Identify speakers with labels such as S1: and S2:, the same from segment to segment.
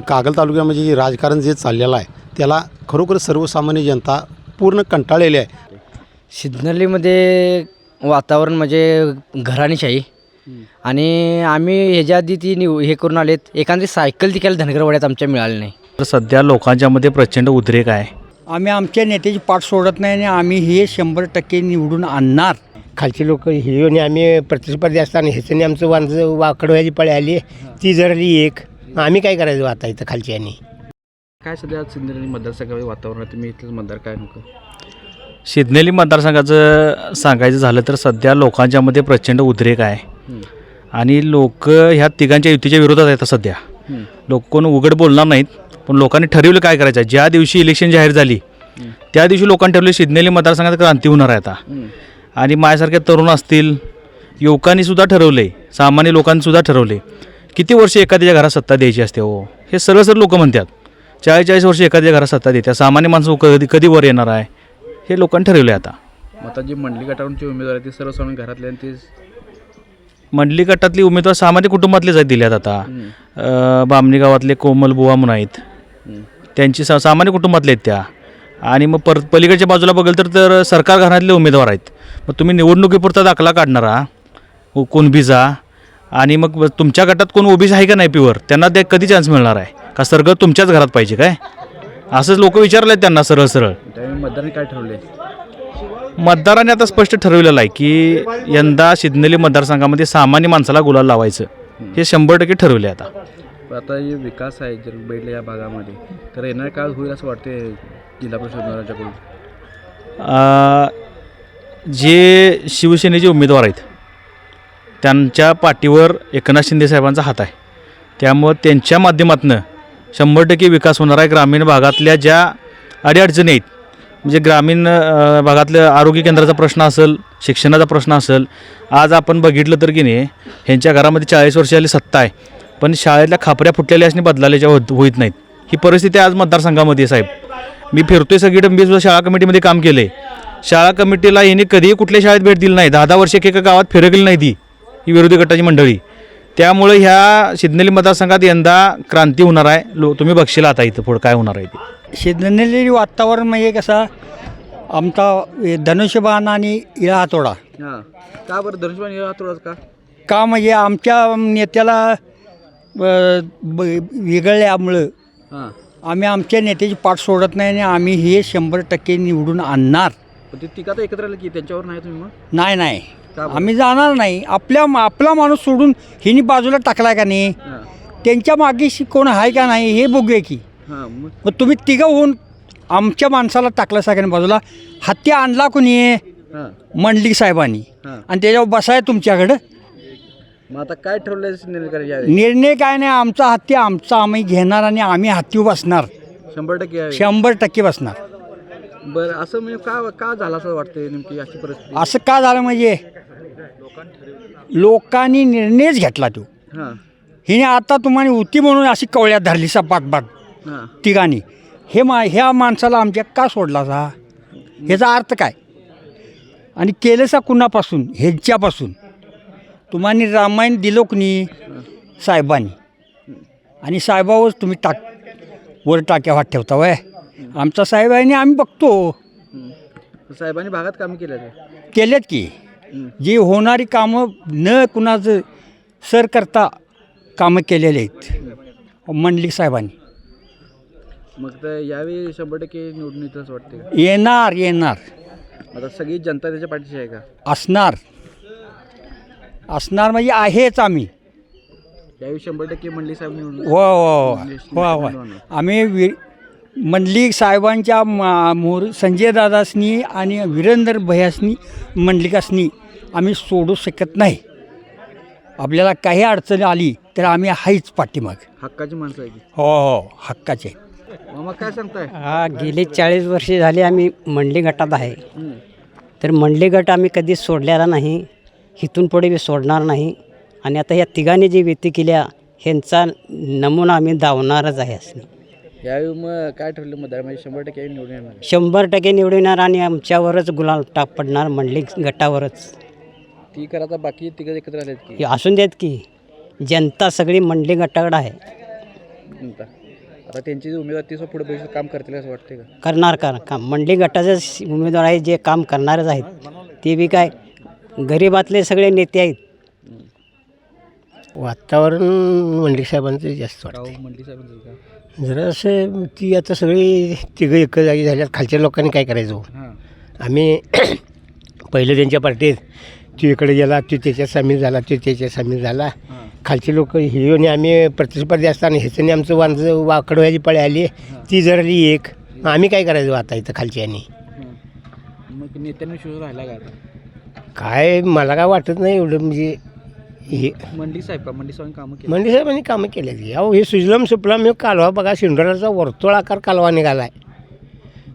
S1: कागल तालुक्यामध्ये जे राजकारण जे चाललेलं आहे त्याला खरोखर सर्वसामान्य जनता पूर्ण कंटाळलेली आहे.
S2: सिग्नलीमध्ये वातावरण म्हणजे घराणीशाही. आणि आम्ही ह्याच्या आधी ती निव हे करून आलेत. एखादी सायकल तिकायला धनगरवाड्यात आमच्या मिळाली नाही.
S3: तर सध्या लोकांच्यामध्ये प्रचंड उद्रेक आहे.
S4: आम्ही आमच्या नेत्याची पाठ सोडत नाही आणि आम्ही हे शंभर टक्के निवडून आणणार.
S5: खालचे लोक हिरोने आम्ही प्रतिस्पर्धी असताना ह्याच्याने आमचं वांजं वाकड व्हायची पळी आली. ती जरली एक. आम्ही काय करायचं आता इथं खालची आणि?
S6: काय सध्या सिंधुदुर्ग मतदारसंघामध्ये वातावरण आहे तुम्ही इथलं मतदार काय नको?
S3: शिदनेली मतदारसंघाचं सांगायचं झालं तर सध्या लोकांच्यामध्ये प्रचंड उद्रेक आहे. आणि लोक ह्या तिघांच्या युतीच्या विरोधात आहेत सध्या. लोक कोण उघड बोलणार नाहीत पण लोकांनी ठरवलं काय करायचं. ज्या दिवशी इलेक्शन जाहीर झाली त्या दिवशी लोकांनी ठरवलं शिदनेली मतदारसंघात क्रांती होणार आहे आता. आणि माझ्यासारख्या तरुण असतील युवकांनी सुद्धा ठरवले सामान्य लोकांनी सुद्धा ठरवले किती वर्ष एखाद्याच्या घरात सत्ता द्यायची असते हो? हे सरळ सरळ लोक म्हणतात. चाळीस चाळीस वर्ष एखाद्या घरात सत्ता देतात सामान्य माणसं कधी कधी वर येणार आहे. हे लोकांनी ठरवले आता.
S6: मग आता जी मंडली गटावरचे उमेदवार आहेत ते सर्वसामान्य घरातले आणि ते
S3: मंडली गटातली उमेदवार सामान्य कुटुंबातलेच आहेत दिल्यात आता. बामणी गावातले कोमल बुवा म्हणून आहेत. त्यांची सा सामान्य कुटुंबातले आहेत त्या. आणि मग पर पलीकडच्या बाजूला बघाल तर तर सरकार घरातले उमेदवार आहेत. मग तुम्ही निवडणुकीपुरता दाखला काढणारा. कुणबीचा आणि मग तुमच्या गटात कोण ओबीसी आहे का नाही प्युअर त्यांना ते कधी चान्स मिळणार आहे? का सरळ तुमच्याच घरात पाहिजे काय? असंच लोक विचारले त्यांना सरळ सरळ.
S6: मतदारांनी काय ठरवले
S3: मतदारांनी आता स्पष्ट ठरवलेलं आहे की यंदा सिद्धनेली मतदारसंघामध्ये सामान्य माणसाला गुलाल लावायचं. हे शंभर टक्के ठरवले आता.
S6: आता हे विकास आहे जर बैठले या भागामध्ये. तर येणार काळ होईल असं वाटते जिल्हा परिषद
S3: जे शिवसेनेचे उमेदवार आहेत त्यांच्या पाठीवर एकनाथ शिंदे साहेबांचा हात आहे. त्यामुळं त्यांच्या माध्यमातून शंभर टक्के विकास होणार आहे ग्रामीण भागातल्या ज्या अडीअडचणी आहेत म्हणजे ग्रामीण भागातलं आरोग्य केंद्राचा प्रश्न असेल शिक्षणाचा प्रश्न असेल आज आपण बघितलं तर की नाही ह्यांच्या घरामध्ये चाळीस वर्षाली सत्ता आहे. पण शाळेतल्या खापऱ्या फुटलेल्या असणे बदलाल्याच्या होत होत नाहीत. ही परिस्थिती आज मतदारसंघामध्ये आहे, साहेब. मी फिरतोय सगळीकडे मी सुद्धा शाळा कमिटीमध्ये काम केलं आहे शाळा कमिटीला यांनी कधीही कुठल्या शाळेत भेट दिली नाही. दहा दहा वर्ष एका गावात फिरकली नाही ती. ही विरोधी गटाची मंडळी. त्यामुळे ह्या सिद्धनेली मतदारसंघात यंदा क्रांती होणार आहे. लो तुम्ही बघशील आता इथं पुढं काय होणार आहे ते.
S4: शिजलेली वातावरण म्हणजे कसं आमचा धनुष्यबाण आणि इळा हातोडा.
S6: हां. का बरं धनुष्यबाण थोडाच का?
S4: का म्हणजे आमच्या नेत्याला वेगळल्यामुळं
S6: हां.
S4: आम्ही आमच्या नेत्याची पाठ सोडत नाही आणि आम्ही हे शंभर टक्के निवडून आणणार.
S6: पण ते एकत्र आलं की त्यांच्यावर नाही तुम्ही मग?
S4: नाही नाही? आम्ही जाणार नाही. आपल्या आपला माणूस सोडून हिनी बाजूला टाकलाय का नाही? त्यांच्या मागे कोण आहे का नाही हे बघूया की.
S6: मग?
S4: तुम्ही तिघं होऊन आमच्या माणसाला टाकलं सगळ्यांनी बाजूला हत्ती आणला कोणी?
S6: हां.
S4: मंडलिक साहेबांनी. आणि त्याच्यावर बसाय तुमच्याकडं?
S6: मग आता काय ठरवलं
S4: निर्णय काय नाही आमचा हत्ती आमचा आम्ही घेणार आणि आम्ही हत्तीवर बसणार.
S6: शंभर टक्के
S4: शंभर टक्के बसणार.
S6: बरं असं म्हणजे का का झालं असं वाटतंय नेमकी अशी परिस्थिती?
S4: असं का झालं म्हणजे? लोकांनी निर्णयच घेतला तो.
S6: हां.
S4: हिने आता तुम्हाला होती म्हणून अशी कवळ्यात धरली सपाट
S6: हां.
S4: तिघांनी. हे मा ह्या माणसाला आमच्या का सोडला जा ह्याचा अर्थ काय? आणि केलंसा कुणापासून? ह्यांच्यापासून. तुम्हाला रामायण दिलो की नाही? साहेबांनी. आणि साहेबावर तुम्ही टाक वर टाक्या वाट ठेवता वय? आमचा साहेब आहे आणि आम्ही बघतो.
S6: हं. साहेबांनी भागात कामे केल्या ते
S4: केलेत की? जी होणारी कामं न कुणाचं सर करता कामं केलेले आहेत मंडलिक साहेबांनी.
S6: मग तर यावेळी शंभर टक्के असं वाटते का?
S4: येणार येणार.
S6: आता सगळी जनता त्याच्या पाठीशी आहे का?
S4: असणार. असणार म्हणजे आहेच आम्ही.
S6: यावेळी शंभर टक्के मंडली साहेब निवडून
S4: हो हो हो. हो आम्ही वि मंडलिक साहेबांच्या मोर संजय दादासनी आणि वीरेंद्र भयासनी मंडलिकासनी आम्ही सोडू शकत नाही. आपल्याला काही अडचण आली तर आम्ही हाईच पाठीमाग.
S6: हक्काची माणसं आहे
S4: हो हो हक्काचे.
S6: काय सांगताय?
S7: हा गेली चाळीस वर्षे झाली आम्ही मंडली गटात आहे.
S6: हं.
S7: तर मंडली गट आम्ही कधीच सोडलेला नाही इथून पुढे मी सोडणार नाही. आणि आता या तिघांनी जी व्यक्ती केल्या ह्यांचा नमुना आम्ही दावणारच आहे असं.
S6: यावेळी मग काय ठरलं? मतदारामध्ये शंभर टक्के यावेळी निवडून येणार.
S7: शंभर टक्के निवडणार आणि आमच्यावरच गुलाल टाक पडणार मंडली गटावरच.
S6: ती करा आता बाकी तिघं एकत्र आलेत की.
S7: हे असून देत की जनता सगळी मंडली गटाकडं आहे.
S6: जनता. आता त्यांची जी उमेदवार ती पुढे भविष्यात काम करतील असं वाटते का?
S7: करणार का काम मंडळी गटाचे स- उमेदवार आहेत जे काम करणारच आहेत. ते बी काय गरिबातले सगळे नेते आहेत.
S5: वातावरण मंडळी साहेबांचं जास्त
S6: राव
S5: वाटतं
S6: मंडळी साहेबांचं का?
S5: जरा असं ती आता सगळी तिघं एक जागी झाल्यात. खालच्या लोकांनी काय करायचं? हां. आम्ही पहिलं त्यांच्या पार्टीत तू इकडे गेला तू त्याच्यात सामील झाला तू त्याच्यात सामील झाला. खालचे लोक हिरोने आम्ही प्रतिस्पर्धी असताना ह्याच्याने आमचं वांज वाकड व्हायची पळी आली. ती जरली एक. आम्ही काय करायचं आता इथं खालच्यानी
S6: मग नेत्यांना विश्वास राहिला का आता?
S5: काय मला काय वाटत नाही एवढं म्हणजे हे
S6: मंडळी साहेब का? मंडळी साहेबांनी कामं केली.
S5: मंडी साहेबांनी कामं केली ती अहो हे सुजलम सुफलाम हे कालवा बघा सिंडोराचा वर्तुळाकार कालवा निघाला आहे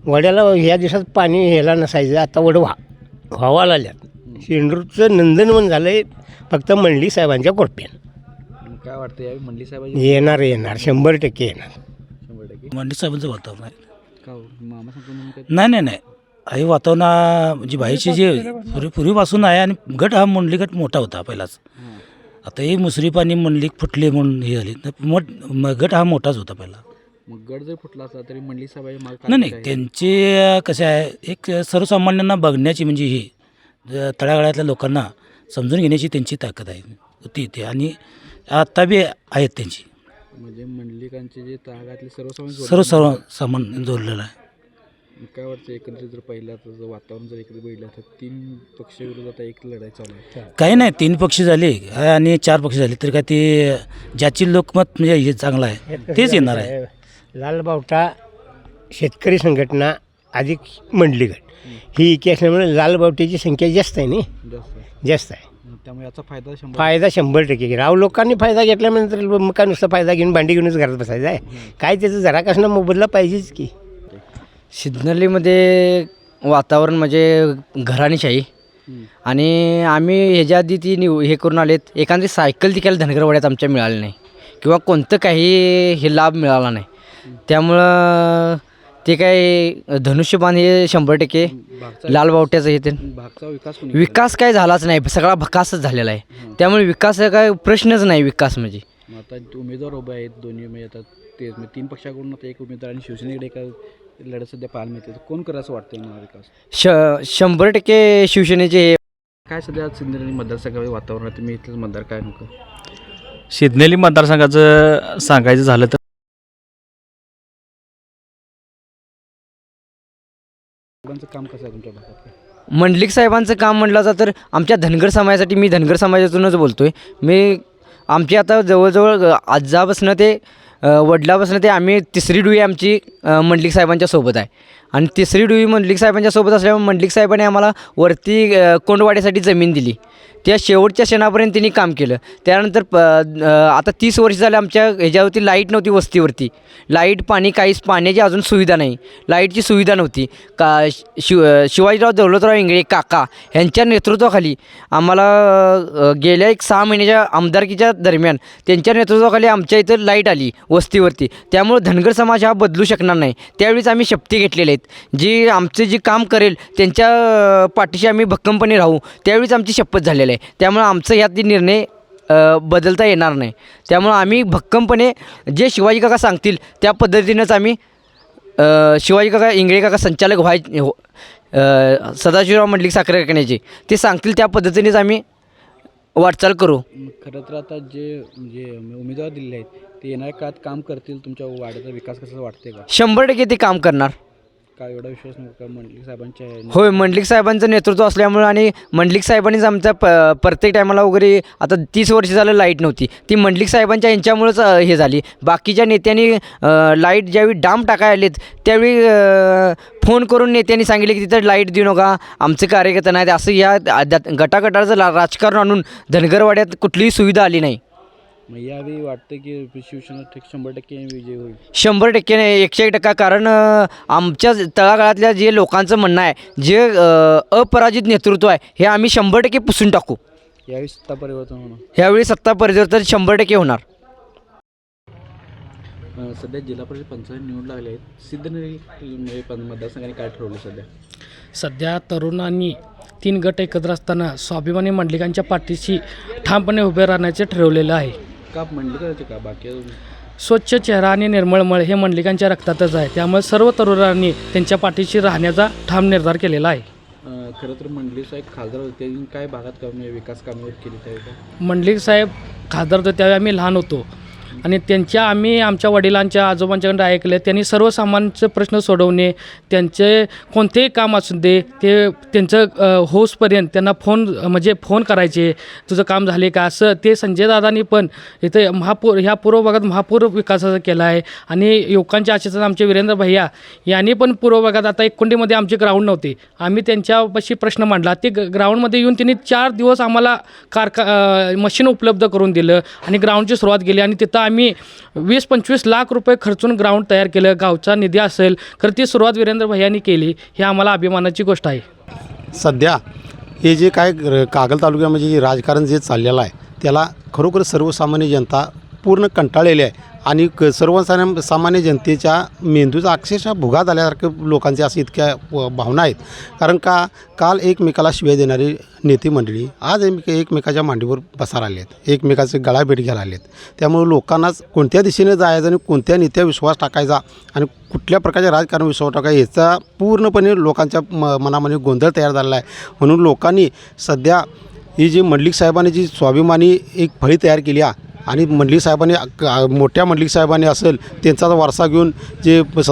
S5: वड्याला ह्या दिवसात पाणी ह्याला नसायचं आता वड व्हा व्हावा लागल्यात. सिंडूरचं नंदनवन झालं आहे फक्त मंडली साहेबांच्या
S6: मग काय वाटतं यावेळी साहेबांची?
S5: येणार येणार. शंभर टक्के येणार.
S6: शंभर टक्के.
S8: मंडी साहेबांचं वातावरण आहे.
S6: का हो? मामा सांगतो म्हणून काय?
S8: नाही नाही नाही. हे वातावरण हा म्हणजे बाहेरचे जे पूर्वी पूर्वीपासून आहे आणि गट हा मंडली गट मोठा होता पहिलाच. आता हे मुसरी पाणी मंडली फुटले म्हणून हे झाली. मोठ म- गट हा मोठाच होता पहिला.
S6: मग गड जर फुटला असला तरी मंडळी साहेबांची माग
S8: नाही नाही. त्यांचे कसे आहे एक सर्वसामान्यांना बघण्याची म्हणजे ही तळागाळातल्या लोकांना समजून घेण्याची त्यांची ताकद आहे होती ते आणि आत्ता बी आहेत त्यांची.
S6: म्हणजे मंडलिकांचे जे सर्वसामान्य जोडले
S8: सर्व सर्व सामान जोडलेलं आहे.
S6: काय वाटतं एकंदरीत जर पहिला तर जर वातावरण जर एकत्र बघितलं तर तीन पक्ष विरोधात एक लढाई चालू आहे.
S8: काही नाही तीन पक्ष झाले आणि चार पक्ष झाले तर काय ते ज्याची लोकमत म्हणजे हे चांगलं आहे तेच येणार आहे.
S5: लालबावटा शेतकरी संघटना अधिक मंडली गट ही इकी असल्यामुळे लालबावटीची संख्या जास्त आहे नाही?
S6: जास्त आहे. त्यामुळे याचा फायदा शंभर
S5: फायदा शंभर टक्के घे राव लोकांनी फायदा घेतल्यानंतर मग काय नुसता फायदा घेऊन भांडी घेऊनच घरात बसायचं आहे? काय त्याचं जरा कसं मोबदला पाहिजेच की.
S2: सिग्नलीमध्ये वातावरण म्हणजे घराणीशाही. आणि आम्ही ह्याच्या आधी ती निव हे करून आलेत. एखादी सायकल तिकायला धनगरवाड्यात आमच्या मिळाली नाही. किंवा कोणतं काही हे लाभ मिळाला नाही. त्यामुळं ते काय धनुष्यबाण हे शंभर टक्के
S6: भागचा
S2: लालबावट्याचं हे ते.
S6: भागचा विकास कोणी केला?
S2: विकास काय झालाच नाही सगळा भकासच झालेला आहे. त्यामुळे विकास हा काय प्रश्नच नाही विकास म्हणजे.
S6: आता उमेदवार उभे आहेत दोन्ही उमेदवार आता ते मग तीन पक्षाकडून आता एक उमेदवार आणि शिवसेनेकडे एका लढत सध्या पाहायला मिळते. कोण करा असं वाटतं मला विकास?
S2: श शंभर टक्के शिवसेनेचे हे
S6: काय सध्या सिंधुदुर्ग मतदारसंघामध्ये वातावरण आहे? तुम्ही इथलं मतदार काय नको?
S3: सिद्नेली मतदारसंघाचं सांगायचं झालं तर
S6: साहेबांचं काम कसं आहे तुमच्या भागात?
S2: मंडलिक साहेबांचं काम म्हटलं तर आमच्या धनगर समाजासाठी मी धनगर समाजातूनच बोलतो आहे मी आमची आता जवळजवळ आजापासनं ते वडिलापासनं ते आम्ही तिसरी डुई आमची मंडलिक साहेबांच्या सोबत आहे. आणि तिसरी डुई मंडलिक साहेबांच्या सोबत असल्यामुळे मंडलिक साहेबांनी आम्हाला वरती कोंडवाडीसाठी जमीन दिली. त्या शेवटच्या क्षणापर्यंत त्यांनी काम केलं. त्यानंतर प आता तीस वर्ष झाले आमच्या ह्याच्यावरती लाइट नव्हती वस्तीवरती. लाइट पाणी काहीच पाण्याची अजून सुविधा नाही. लाईटची सुविधा नव्हती. का शिव शिवाजीराव दौलतराव इंगळे काका ह्यांच्या नेतृत्वाखाली आम्हाला गेल्या एक सहा महिन्याच्या आमदारकीच्या दरम्यान त्यांच्या नेतृत्वाखाली आमच्या इथं लाइट आली वस्तीवरती. त्यामुळं धनगर समाज हा बदलू शकणार नाही. त्यावेळीच आम्ही शपथी घेतलेले आहेत. जी आमचे जे काम करेल त्यांच्या पाठीशी आम्ही भक्कमपणे राहू. त्यावेळीच आमची शपथ झालेली आहे. त्यामुळं आमचं ह्यात निर्णय बदलता येणार नाही. त्यामुळं आम्ही भक्कमपणे जे शिवाजी काका सांगतील त्या पद्धतीनंच आम्ही शिवाजी काका इंगळे काका संचालक व्हाय हो सदाशिवराव मंडलिक साखर कारखान्याचे ते सांगतील त्या पद्धतीनेच आम्ही वाटचाल करू.
S6: खरं तर आता जे म्हणजे उमेदवार दिलेले आहेत ते येणाऱ्या काळात काम करतील तुमच्या वाड्याचा विकास कसा वाटते का?
S2: शंभर टक्के ते काम करणार.
S6: काय एवढा विश्वास नव्हता मंडलिक साहेबांच्या ह्याने?
S2: होय मंडलिक साहेबांचं नेतृत्व असल्यामुळं आणि मंडलिक साहेबांनीच आमच्या प प्रत्येक टायमाला वगैरे आता तीस वर्ष झालं लाइट नव्हती. ती मंडलिक साहेबांच्या यांच्यामुळंच अ, हे झाली. बाकीच्या नेत्यांनी लाइट ज्यावेळी डाम टाकाय आलेत त्यावेळी अ, फोन करून नेत्यांनी सांगितले की तिथं लाइट देऊ नका आमचे कार्यकर्ते नाहीत. असं या गटागटाचं ला राजकारण आणून धनगरवाड्यात कुठलीही सुविधा आली नाही.
S6: मग यावेळी वाटतं की शिवसेना ठीक शंभर टक्के विजय होईल.
S2: शंभर टक्के नाही एकशे एक टक्का. कारण अ, आमच्या तळागाळातल्या जे लोकांचं म्हणणं आहे जे अ, अपराजित नेतृत्व आहे हे आम्ही शंभर टक्के पुसून टाकू.
S6: यावेळी सत्ता परिवर्तन होणार.
S2: ह्यावेळी सत्ता परिवर्तन शंभर टक्के होणार.
S6: अं, सध्या जिल्हा परिषद पंचायत निवड लागले आहेत. सिद्धनगरी म्हणजे पं- मतदारसंघाने काय ठरवलं सध्या?
S9: सध्या तरुणांनी तीन गट एकत्र असताना स्वाभिमानी मंडलिकांच्या पाठीशी ठामपणे उभे राहण्याचे ठरवलेलं आहे.
S6: का मंडली करायचे का? बाकी अजून?
S9: स्वच्छ चेहरा आणि निर्मळ मळ हे मंडलिकांच्या रक्तातच आहे. त्यामुळे सर्व तरुणांनी त्यांच्या पाठीशी राहण्याचा ठाम निर्धार केलेला आहे.
S6: अं, खरं तर मंडळीचा एक खासदार होते. त्यांनी काय भागात कामे विकास कामे केली त्यावेळी?
S9: मंडलिक साहेब खासदार होते त्यावेळी आम्ही लहान होतो. आणि त्यांच्या आम्ही आमच्या वडिलांच्या आजोबांच्याकडे ऐकले त्यांनी सर्वसामान्यांचे प्रश्न सोडवणे त्यांचे कोणतेही काम असू दे ते त्यांचं होसपर्यंत त्यांना फोन म्हणजे फोन करायचे तुझं काम झाले का असं ते संजय दादांनी पण इथे महापूर ह्या पूर्व भागात महापूर विकासाचा केला आहे आणि युवकांच्या आशेचा आमचे वीरेंद्र भैया यांनी पण पूर्व भागात आता एककुंडीमध्ये आमचे ग्राउंड नव्हते. आम्ही त्यांच्यापाशी प्रश्न मांडला. ते ग्राउंडमध्ये येऊन त्यांनी चार दिवस आम्हाला कारखा मशीन उपलब्ध करून दिलं आणि ग्राउंडची सुरुवात केली आणि तिथं आम्ही वीस पंचवीस लाख रुपये खर्चून ग्राउंड तयार केलं. गावचा निधी असेल खरं ती सुरुवात वीरेंद्र भैयांनी केली ही आम्हाला अभिमानाची गोष्ट आहे.
S1: सध्या हे जे काय कागल तालुक्यामध्ये जे राजकारण जे चाललेलं आहे त्याला खरोखर सर्वसामान्य जनता पूर्ण कंटाळलेले आहे. आणि क सर्वसामान्य सामान्य जनतेच्या मेंदूचा अक्षरशः भुगा झाल्यासारखं लोकांचे असे इतक्या भावना आहेत. कारण का काल एकमेकाला शिव्या देणारी नेते मंडळी आज एक एकमेकाच्या मांडीवर बसायला आले आहेत एकमेकाचे गळा भेट घ्यायला आले आहेत त्यामुळे लोकांनाच कोणत्या दिशेने जायचं आणि कोणत्या नेत्या विश्वास टाकायचा आणि कुठल्या प्रकारच्या राजकारण विश्वास टाकायचा याचा पूर्णपणे लोकांच्या म मनामध्ये गोंधळ तयार झालेला आहे. म्हणून लोकांनी सध्या ही जी मंडलिक साहेबांनी जी स्वाभिमानी एक फळी तयार केली आहे आणि मंडलिक साहेबांनी मोठ्या मंडलिक साहेबांनी असेल त्यांचाच वारसा घेऊन जे स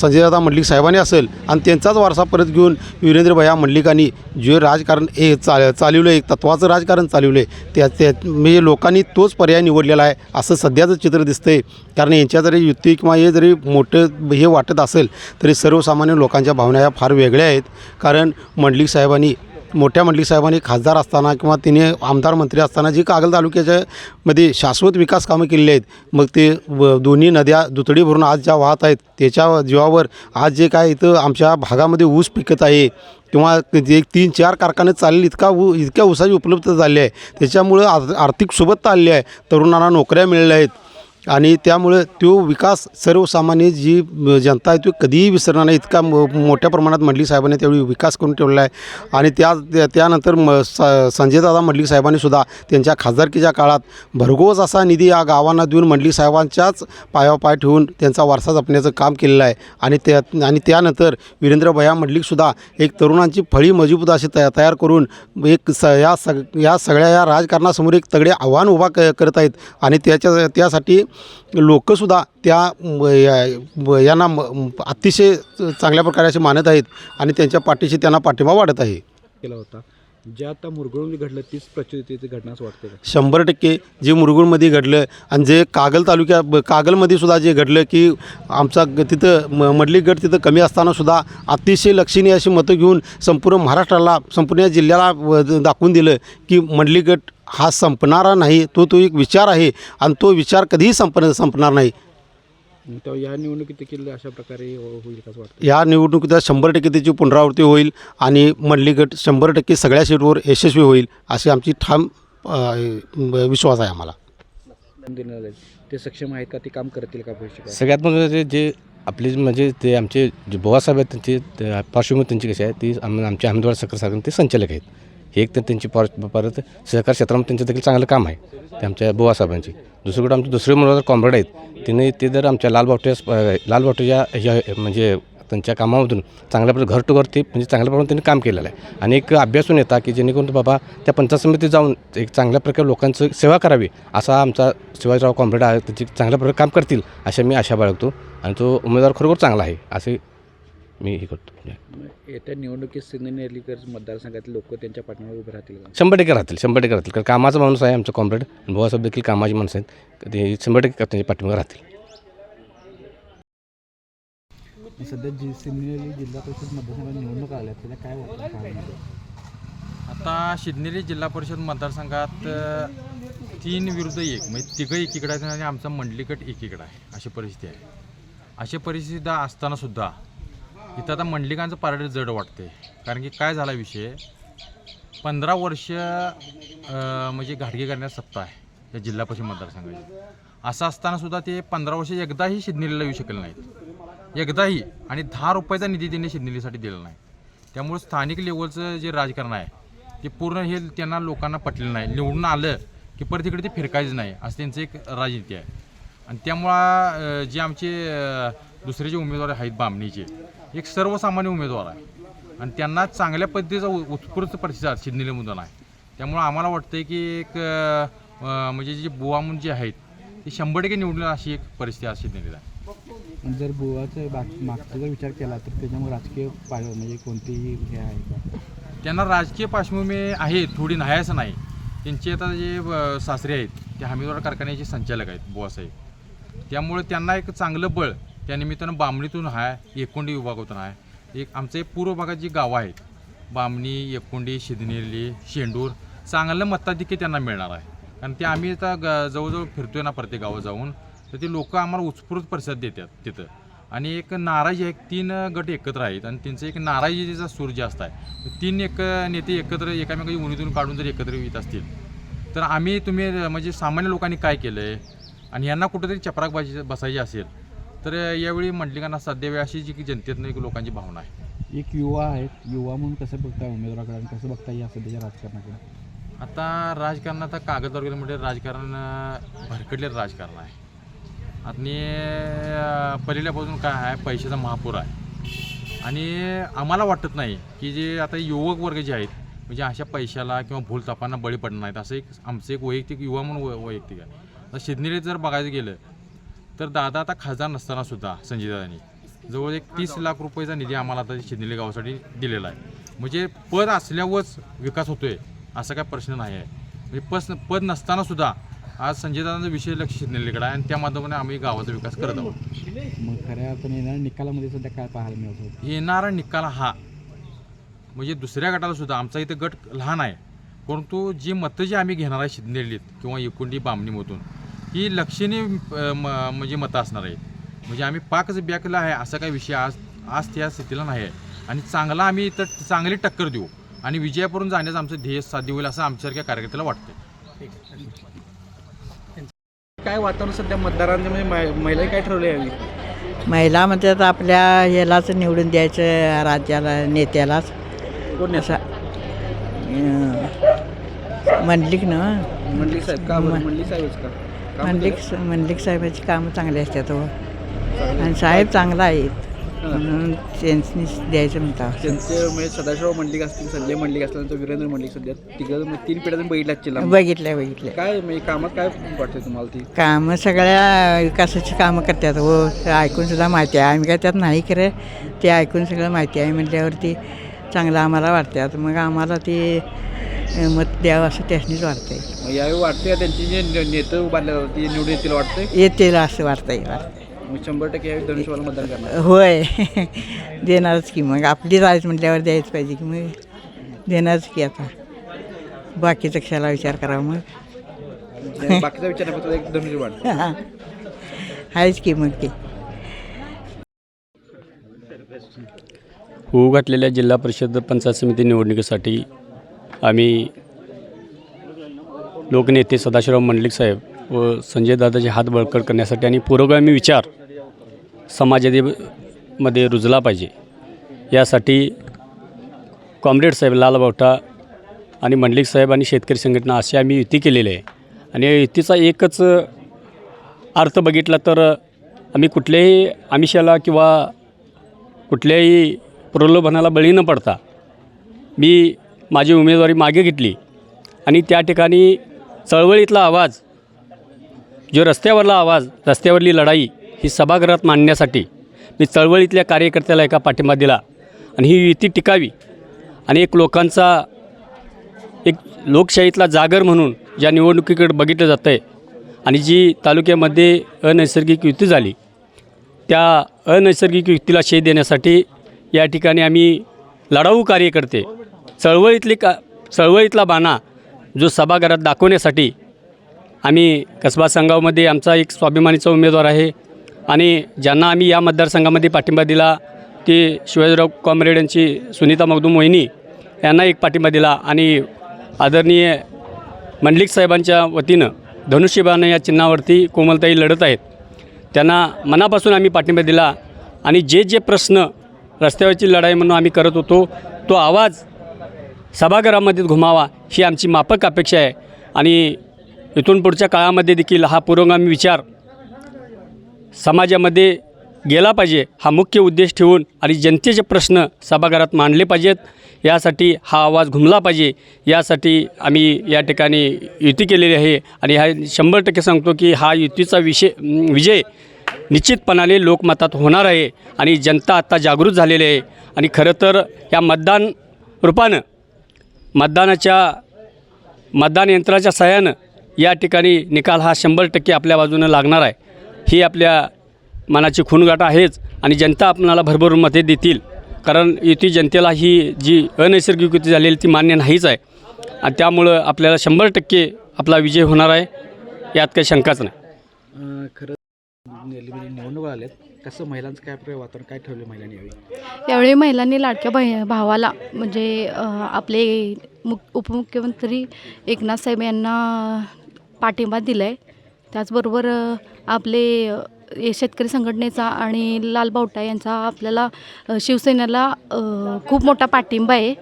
S1: संजयदादा मंडलिक साहेबांनी असेल आणि त्यांचाच वारसा परत घेऊन वीरेंद्र भैया मंडलिकांनी जे राजकारण हे चा चालवलं एक तत्वाचं राजकारण चालवलं आहे त्या त्या म्हणजे लोकांनी तोच पर्याय निवडलेला आहे असं सध्याचं चित्र दिसतंय. कारण यांच्या जरी युती किंवा हे जरी मोठं हे वाटत असेल तरी सर्वसामान्य लोकांच्या भावना ह्या फार वेगळ्या आहेत. कारण मंडलिक साहेबांनी मोठ्या मंडलिक साहेबांनी खासदार असताना किंवा तिने आमदार मंत्री असताना जी कागल तालुक्याच्या मध्ये शाश्वत विकास कामं केलेली आहेत मग ते व- दोन्ही नद्या दुतडी भरून आज ज्या वाहत आहेत त्याच्या जीवावर आज जे काय इथं आमच्या भागामध्ये ऊस पिकत आहे किंवा जे तीन चार कारखाने चालले इतका उ इतक्या ऊसाची उपलब्ध झाली आहे. त्याच्यामुळं आर्थिक सोबतता आली आहे. तरुणांना नोकऱ्या मिळल्या आहेत. आणि त्यामुळे तो विकास सर्वसामान्य जी जनता आहे तो कधीही विसरणार नाही. इतका मो मोठ्या प्रमाणात मंडलिक साहेबांनी त्यावेळी विकास करून ठेवला आहे. आणि त्या त्यानंतर म स संजयदादा मंडली साहेबांनी सुद्धा त्यांच्या खासदारकीच्या काळात भरघोस असा निधी या गावांना देऊन मंडली साहेबांच्याच पायावर पाय ठेवून त्यांचा वारसा जपण्याचं काम केलेलं आहे. आणि त्या आणि त्यानंतर वीरेंद्र भया मंडलिकसुद्धा एक तरुणांची फळी मजबूत अशी तया तयार करून एक स या सग या सगळ्या या राजकारणासमोर एक तगडे आव्हान उभा क करत आहेत. आणि त्याच्या त्यासाठी लोकंसुद्धा त्या यांना अतिशय चांगल्या प्रकारे असे मानत आहेत आणि त्यांच्या पाठीशी त्यांना पाठिंबा वाढत आहे.
S6: केला होता. जे आता मुरगुळमध्ये घडलं तीच प्रचलित घटना असं वाटते का?
S1: शंभर टक्के जे मुरगुळमध्ये घडलं आणि जे कागल तालुक्या कागलमध्ये सुद्धा जे घडलं की आमचा ग- तिथं म मडली गट तिथं कमी असताना सुद्धा अतिशय लक्षणीय अशी मतं घेऊन संपूर्ण महाराष्ट्राला संपूर्ण जिल्ह्याला दाखवून दिलं की मंडली गट हा संपणारा नाही तो तो एक विचार आहे आणि तो विचार कधीही संप संपणार नाही.
S6: तेव्हा या निवडणुकीत देखील अशा प्रकारे हो- होईल का असं वाटतं?
S1: या निवडणुकीत शंभर टक्के त्याची पुनरावृत्ती होईल आणि मंडली गट शंभर टक्के सगळ्या सीटवर यशस्वी होईल अशी आमची ठाम अ, विश्वास आहे आम्हाला.
S6: जाईल ते सक्षम आहेत का? ते काम करतील का भविष्यात
S10: सगळ्यात महत्त्वाचे जे आपले म्हणजे ते आमचे जे बुवासाहेब आहेत त्यांची ते पार्श्वभूमी त्यांची कशी आहे ती आम आमचे अहमदवाड सक्र ते संचालक आहेत. हे एक तर त्यांची पर परत सहकार क्षेत्रामध्ये त्यांचं देखील चांगलं काम आहे. ते आमच्या बुवासाहेबांची दुसरीकडे आमचे दुसरे मुलं कॉम्रेड आहेत. तिने ते जर आमच्या लाल भाटूया लाल लालबावट्याच्या ह्या म्हणजे त्यांच्या कामामधून चांगल्या प्रकारे घर टू घर ते म्हणजे चांगल्या प्रकारे त्यांनी काम केलेलं आहे. आणि एक अभ्यासून येता की जेणेकरून बाबा त्या पंचायत समितीत जाऊन एक चांगल्या प्रकारे लोकांचं सेवा करावी असा आमचा शिवाजीराव कॉम्रेड आहे. त्याची चांगल्या प्रकारे काम करतील अशा मी आशा बाळगतो. आणि तो उमेदवार खरोखर चांगला आहे. असे मी हे करतो.
S6: येत्या निवडणुकीत सिंधनेरलीकर मतदारसंघातील लोक त्यांच्या पाठीमागे उभे राहतील का?
S10: शंभर टक्के राहतील शंभर टक्के राहतील. कारण कामाचा माणूस आहे आमचा कॉम्रेड आणि बुवासाहेब देखील कामाची माणसं आहेत. ते शंभर टक्के त्यांच्या पाठीमागे राहतील.
S6: सध्या जी सिंधनेरली जिल्हा परिषद मतदारसंघात निवडणूक आल्या त्याला काय वाटतं? काय?
S11: आता शिदनेरी जिल्हा परिषद मतदारसंघात अ, तीन विरुद्ध एक. म्हणजे तिघं एकीकडे आहेत आणि आमचा मंडलीकट एकीकडे आहे. अशी परिस्थिती आहे. अशी परिस्थिती असताना सुद्धा इथं आता मंडलिकांचं पारडे जड वाटते कारण की काय झाला विषय? पंधरा वर्ष म्हणजे घाटगे करण्यास सत्ता आहे या जिल्हा परिषद मतदारसंघाची. असं असताना सुद्धा ते पंधरा वर्ष एकदाही शिदनेरीला येऊ शकले नाहीत. एकदाही आणि दहा रुपयाचा निधी त्यांनी शिदनेरीसाठी दिला नाही. त्यामुळे स्थानिक लेवलचं जे राजकारण आहे ते पूर्ण हे त्यांना लोकांना पटलेलं नाही. निवडून आलं की परत तिकडे ते फिरकायचं नाही असं त्यांचं एक राजनीती आहे. आणि त्यामुळं जे आमचे दुसरे जे उमेदवार आहेत बामणीचे एक सर्वसामान्य उमेदवार आहे. आणि त्यांना चांगल्या पद्धतीचा उत्स्फूर्त प्रतिसाद शिंदेलीमधून आहे. त्यामुळं आम्हाला वाटतं की एक म्हणजे जे बुवा म्हणून जे आहेत ते शंभर टक्के निवडून अशी एक परिस्थिती आज शिंदेलीला आहे.
S6: जर बुवाचं बाक मागचा जर विचार केला तर त्याच्यामुळे राजकीय पाय म्हणजे कोणतीही हे आहे का?
S11: त्यांना राजकीय पार्श्वभूमी आहे थोडी नाही असं नाही. त्यांचे आता जे सासरे आहेत ते हमीदवार कारखान्याचे संचालक आहेत बुवासाहेब. त्यामुळे त्यांना एक चांगलं बळ त्या निमित्तानं बामणीतून आहे एकोंडी विभागातून आहे एक आमचं एक पूर्व भागात जी गावं आहेत. बामणी एकोंडी शिदनेली शेंडूर चांगलं मताधिक्य त्यांना मिळणार आहे. कारण ते आम्ही आता ग जवळजवळ फिरतोय ना प्रत्येक गावात जाऊन. तर ते लोक आम्हाला उत्स्फूर्त प्रतिसाद देतात तिथं. आणि एक नाराजी आहे तीन गट एकत्र आहेत. आणि त्यांचं एक नाराजीचा सूर जास्त आहे. तीन एक नेते एकत्र एकामेकाची उणीतून काढून जर एकत्र येत असतील तर आम्ही तुम्ही म्हणजे सामान्य लोकांनी काय केलं आहे आणि यांना कुठंतरी चपराकबाजी बसायची असेल तर यावेळी मंडलिकांना सध्या वेळ अशी जी की जनतेतनं एक लोकांची भावना आहे.
S6: एक युवा आहेत युवा म्हणून कसं बघताय उमेदवाराकडे आणि कसं बघताय या सध्याच्या राजकारणाकडे?
S11: आता राजकारण आता कागदवर गेलं म्हणजे राजकारण अं, भरकटलेलं राजकारण आहे. आणि अं, पहिल्यापासून काय आहे पैशाचा महापूर आहे. आणि आम्हाला वाटत नाही की जे आता युवक वर्ग जे आहेत म्हणजे अशा पैशाला किंवा भूलतापांना बळी पडणार नाहीत असं एक आमचं एक वैयक्तिक युवा म्हणून वै- वैयक्तिक आहे. आता शिदनेरीत जर बघायचं गेलं तर दादा आता खासदार नसताना सुद्धा संजयदादांनी जवळ एक तीस लाख रुपयाचा निधी आम्हाला आता शिंदेली गावासाठी दिलेला आहे. म्हणजे पद असल्यावरच विकास होतोय असा काय प्रश्न नाही आहे. म्हणजे पस पद नसताना सुद्धा आज संजयदादांचा विषय लक्ष शिंदेलीकडे आहे आणि त्या माध्यमाने आम्ही गावाचा विकास करत आहोत.
S6: मग खऱ्या अर्थाने येणाऱ्या निकालामध्ये सध्या काय पाहायला मिळत
S11: येणारा निकाल हा म्हणजे दुसऱ्या गटाला सुद्धा आमचा इथं गट लहान आहे. परंतु जी मतं जी आम्ही घेणार आहे शिंदेलीत किंवा एकुंडी बामणीमधून ही लक्षणीय म्हणजे मतं असणार आहेत. म्हणजे आम्ही पाकच बॅकला आहे असा काही विषय आज आज त्या स्थितीला नाही आहे. आणि चांगला आम्ही इथं चांगली टक्कर देऊ आणि विजयापर्यंत जाण्याचं आमचं ध्येय साध्य होईल असं आमच्यासारख्या कार्यकर्त्याला वाटतं
S6: काय वातावरण सध्या मतदारांच्या म्हणजे महिला काय ठरवले यावी
S7: महिला म्हणतात आपल्या यालाच निवडून द्यायचं राज्याला नेत्यालाच.
S6: कोण
S7: असा मंडलिक ना.
S6: मंडलिक साहेब का? मंडलिक साहेबच का?
S7: मंडलिक मंडलिक साहेबाची कामं चांगली असतात हो. आणि साहेब चांगला आहेत. म्हणून त्यांनीच द्यायचं म्हणतात.
S6: त्यांचे म्हणजे सदाशिवराव मंडलिक असतील संजय मंडलिक असतील तर वीरेंद्र मंडलिक सध्या तिघं तीन पिढ्या बघितल्या चिल्ला
S7: बघितलं बघितलं
S6: काय म्हणजे कामात काय वाटतं तुम्हाला ती?
S7: कामं सगळ्या विकासाची कामं करतात हो. ते ऐकून सुद्धा माहिती आहे. आम्ही काय त्यात नाही खरं. ते ऐकून सगळं माहिती आहे म्हटल्यावरती चांगलं आम्हाला वाटतात मग आम्हाला ते मत द्यावं असं त्यासनीच वाटतंय
S6: मग यावेळी वाटते त्यांची जे ने- नेते उभारले जातात ते निवडून येतील वाटतंय?
S7: येतील असं वाटतंय वाटतंय.
S6: मग शंभर टक्के यावेळी धनुष्यवाला मतदान करणार.
S7: होय. देणारच की मग. आपली राज म्हटल्यावर द्यायच पाहिजे की मग. देणारच की आता. बाकीचं कशाला विचार करावा मग.
S6: जे बाकीचा विचार नाही फक्त एक धनुष्यवाण
S7: आहेच की मग ते.
S12: होऊ घातलेल्या जिल्हा परिषद पंचायत समिती निवडणुकीसाठी आम्ही लोकनेते सदाशिवराव मंडलिक साहेब व संजय दादाचे हात बळकट करण्यासाठी आणि पुरोगामी विचार समाजामध्ये रुजला पाहिजे. यासाठी कॉम्रेड साहेब लालबावटा आणि मंडलिक साहेब आणि शेतकरी संघटना अशी आम्ही युती केलेली आहे. आणि या युतीचा एकच अर्थ बघितला तर आम्ही कुठल्याही आमिषाला किंवा कुठल्याही प्रलोभनाला बळी न पडता मी माझी उमेदवारी मागे घेतली. आणि त्या ठिकाणी चळवळीतला आवाज जो रस्त्यावरला आवाज रस्त्यावरली लढाई ही सभागृहात मांडण्यासाठी मी चळवळीतल्या कार्यकर्त्याला एका पाठिंबा दिला. आणि ही युती टिकावी आणि एक लोकांचा एक लोकशाहीतला जागर म्हणून ज्या निवडणुकीकडे बघितलं जातं आहे आणि जी तालुक्यामध्ये अनैसर्गिक युती झाली त्या अनैसर्गिक युतीला शेध देण्यासाठी या ठिकाणी आम्ही लढाऊ कार्यकर्ते चळवळीतली का चळवळीतला बाणा जो सभागृहात दाखवण्यासाठी आम्ही कसबा संघामध्ये आमचा एक स्वाभिमानीचा उमेदवार आहे. आणि ज्यांना आम्ही या मतदारसंघामध्ये पाठिंबा दिला ती शिवाजीराव कॉम्रेड यांची सुनीता मगदूम मोहिनी यांना एक पाठिंबा दिला आणि आदरणीय मंडलिक साहेबांच्या वतीनं धनुष्यबाण या चिन्हावरती कोमलताई लढत आहेत. त्यांना मनापासून आम्ही पाठिंबा दिला आणि जे जे प्रश्न रस्त्यावरची लढाई म्हणून आम्ही करत होतो तो आवाज सभागृहामध्ये घुमावा ही आमची माफक अपेक्षा आहे. आणि इथून पुढच्या काळामध्ये देखील हा पुरोगामी विचार समाजामध्ये गेला पाहिजे हा मुख्य उद्देश ठेवून आणि जनतेचे प्रश्न सभागृहात मांडले पाहिजेत. यासाठी हा आवाज घुमला पाहिजे. यासाठी आम्ही या ठिकाणी युती केलेली आहे. आणि हा शंभर टक्के सांगतो की हा युतीचा विषय विजय निश्चितपणाने लोकमतात होणार आहे. आणि जनता आत्ता जागृत झालेली आहे. आणि खरं तर या मतदान रूपानं मतदानाच्या मतदान यंत्राच्या सहाय्यानं या ठिकाणी निकाल हा शंभर टक्के आपल्या बाजूनं लागणार आहे. ही आपल्या मनाची खूणगाठ आहेच आणि जनता आपणाला भरभरून मते देतील. कारण युती जनतेला ही जी अनैसर्गिक युती झालेली ती मान्य नाहीच आहे. आणि त्यामुळं आपल्याला शंभर टक्के आपला विजय होणार आहे. यात काही शंकाच नाही.
S6: खरं निवडणूक आल्यात कसं महिलांचं काय वातावरण काय ठेवलं महिलांनी यावेळी?
S13: यावेळी महिलांनी लाडक्या बहि भावाला म्हणजे अ, आपले मुख उपमुख्यमंत्री एकनाथ साहेब यांना पाठिंबा दिला आहे त्याचबरोबर अ, आपले अ, हे शेतकरी संघटनेचा आणि लाल बावटा यांचा आपल्याला अ, शिवसेनेला अ, खूप मोठा पाठिंबा आहे.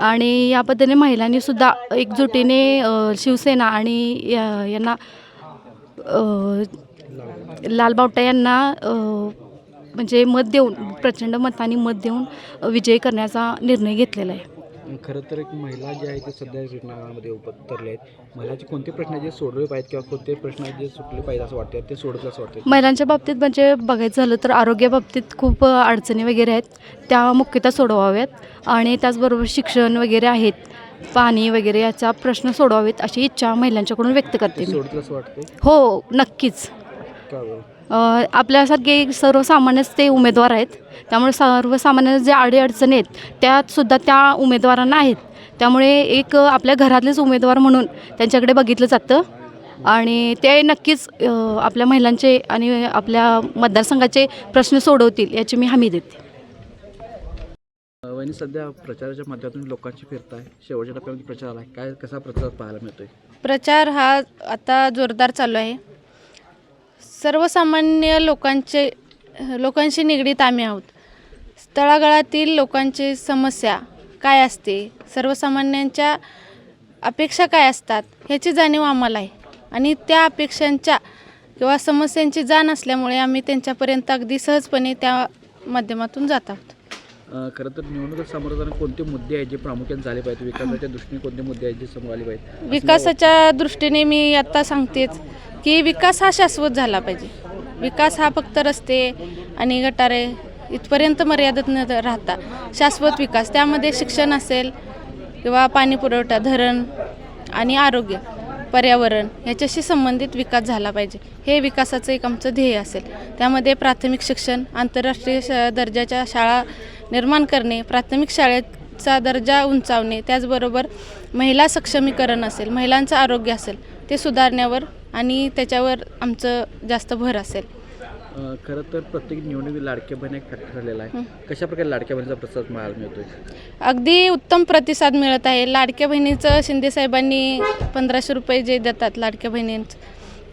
S13: आणि या पद्धतीने महिलांनी सुद्धा एकजुटीने अ, शिवसेना आणि या- यांना अ, लाल बावटा यांना म्हणजे मत देऊन प्रचंड मताने मत देऊन विजय करण्याचा निर्णय घेतलेला आहे.
S6: खरं तर एक महिला जे आहे ते सध्या रिटायरमेंटमध्ये उतरले आहेत महिलाचे कोणते प्रश्न आहेत जे सोडवले पाहिजेत किंवा कोणते प्रश्न आहेत जे सुटले पाहिजे असं वाटतं ते सोडलं असं वाटतं
S13: महिलांच्या बाबतीत म्हणजे बघायचं झालं तर आरोग्याबाबतीत खूप अडचणी वगैरे आहेत. त्या मुख्यतः सोडवाव्यात आणि त्याचबरोबर शिक्षण वगैरे आहेत. पाणी वगैरे याचा प्रश्न सोडवावेत अशी इच्छा महिलांच्याकडून व्यक्त करते मी.
S6: सोडलं असं वाटतं
S13: हो नक्कीच. आपल्यासारखे सर्वसामान्यच ते उमेदवार आहेत. त्यामुळे सर्वसामान्य जे अडीअडचणी आहेत त्यात सुद्धा त्या उमेदवारांना आहेत. त्यामुळे एक आपल्या घरातलेच उमेदवार म्हणून त्यांच्याकडे बघितलं जातं. आणि ते नक्कीच आपल्या महिलांचे आणि आपल्या मतदारसंघाचे प्रश्न सोडवतील याची मी हमी देते.
S6: वहिनी सध्या प्रचाराच्या माध्यमातून लोकांची फिरताय. शेवटच्या टप्प्यामध्ये प्रचार आला काय कसा प्रचार पाहायला मिळतोय?
S14: प्रचार हा आता जोरदार चालू आहे. सर्वसामान्य लोकांचे लोकांशी निगडीत आम्ही आहोत. तळागाळातील लोकांची समस्या काय असते? सर्वसामान्यांच्या अपेक्षा काय असतात? ह्याची जाणीव आम्हाला आहे. आणि त्या अपेक्षांच्या किंवा समस्यांची जाण असल्यामुळे आम्ही त्यांच्यापर्यंत अगदी सहजपणे त्या माध्यमातून जात आहोत.
S6: खरं तर निवडणुकीत समोर जाताना कोणते मुद्दे आहेत जे प्रामुख्याने झाले पाहिजे विकासाच्या दृष्टीने कोणते मुद्दे आहेत जे समोर आले पाहिजे
S14: विकासाच्या दृष्टीने मी आत्ता सांगतेच. की विकास हा शाश्वत झाला पाहिजे. विकास हा फक्त रस्ते आणि गटारे इथपर्यंत मर्यादित न राहता. शाश्वत विकास. त्यामध्ये शिक्षण असेल किंवा पाणी पुरवठा धरण आणि आरोग्य पर्यावरण ह्याच्याशी संबंधित विकास झाला पाहिजे. हे विकासाचं एक आमचं ध्येय असेल. त्यामध्ये प्राथमिक शिक्षण आंतरराष्ट्रीय श दर्जाच्या शाळा निर्माण करणे प्राथमिक शाळेचा दर्जा उंचावणे त्याचबरोबर महिला सक्षमीकरण असेल महिलांचं आरोग्य असेल ते सुधारण्यावर आणि त्याच्यावर आमचं जास्त भर असेल.
S6: अं, खरं तर प्रत्येक निवडणुकीत लाडक्या बहीण एक फॅक्टर ठरलेला आहे. कशा प्रकारे लाडक्या बहिणीचा प्रसाद मिळायला मिळतोय?
S14: अगदी उत्तम प्रतिसाद मिळत आहे. लाडक्या बहिणीचं शिंदेसाहेबांनी पंधराशे रुपये जे देतात लाडक्या बहिणींचं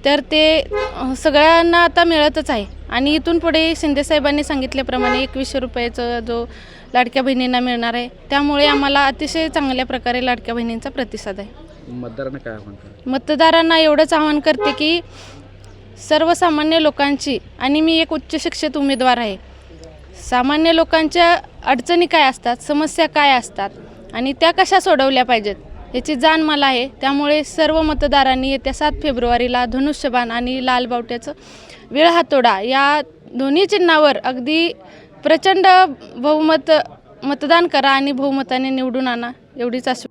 S14: तर ते अं, सगळ्यांना आता मिळतच आहे. आणि इथून पुढे शिंदेसाहेबांनी सांगितल्याप्रमाणे एकवीसशे रुपयाचा जो लाडक्या बहिणींना मिळणार आहे त्यामुळे आम्हाला अतिशय चांगल्या प्रकारे लाडक्या बहिणींचा प्रतिसाद आहे.
S6: मतदारांना काय आव्हान करा
S14: मतदारांना एवढंच आवाहन करते की सर्वसामान्य लोकांची आणि मी एक उच्च शिक्षित उमेदवार आहे सामान्य लोकांच्या अडचणी काय असतात समस्या काय असतात आणि त्या कशा सोडवल्या पाहिजेत याची जाण मला आहे. त्यामुळे सर्व मतदारांनी येत्या सात फेब्रुवारीला धनुष्यबाण आणि लाल बावट्याचं वेळ हातोडा या दोन्ही चिन्हावर अगदी प्रचंड बहुमत मतदान करा आणि बहुमताने निवडून आणा एवढीच आश